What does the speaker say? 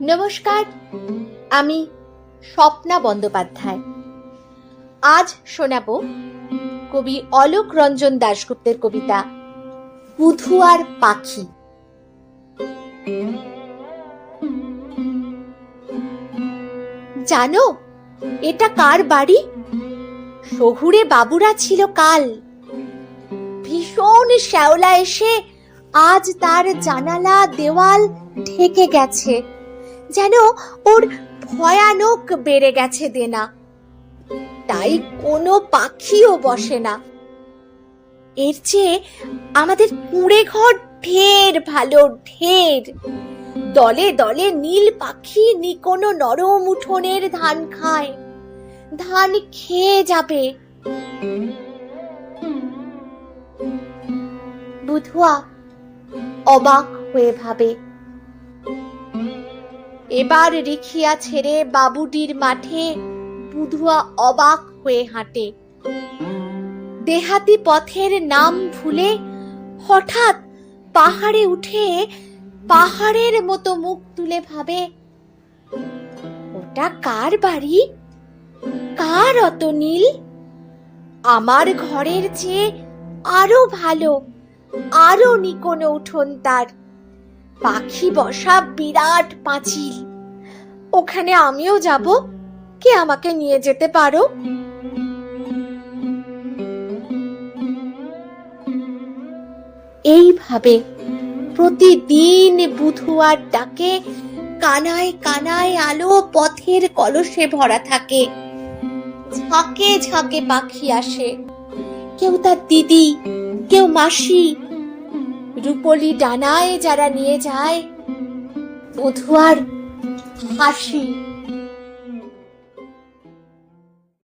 নমস্কার, আমি স্বপ্না বন্দ্যোপাধ্যায়। আজ শোনাব কবি অলোক রঞ্জন দাশগুপ্তের কবিতা বুধুয়ার পাখি জানো, এটা কার বাড়ি? শহুরে বাবুরা ছিল কাল। ভীষণ শ্যাওলা এসে আজ তার জানালা, দেওয়াল ঢেকে গেছে। যেন ওর ভয়ানক বেড়ে গেছে দেনা। তাই কোনো পাখিও বসে না। এর চেয়ে আমাদের কুঁড়ে ঘর ঢের ভালো, ঢের। দলে দলে নীল পাখি নিকোনো নরম উঠোনের ধান খায়। ধান খেয়ে যাবে। বুধুয়া অবাক হয়ে ভাবে এবার রিখিয়া ছেড়ে বাবুডির মাঠে বুধুয়া অবাক হয়ে হাঁটে। দেহাতি পথের নাম ভুলে হঠাৎ পাহাড়ে উঠে পাহাড়ের মতো মুখ তুলে ভাবে, ওটা কার বাড়ি? কার অত নীল? আমার ঘরের চেয়ে আরও ভালো, আরও নিকোনো উঠোন তার। পাখি বসা বিরাট পাঁচিল। ওখানে আমিও যাব। কে আমাকে নিয়ে যেতে পারো? এইভাবে প্রতিদিন বুধুয়ার ডাকে কানায় কানায় আলো পথের কলসে ভরা থাকে। ঝাঁকে ঝাঁকে পাখি আসে। কেউ তার দিদি, কেউ মাসি রূপলি ডানায় যারা নিয়ে যায় বধুয়ার হাসি।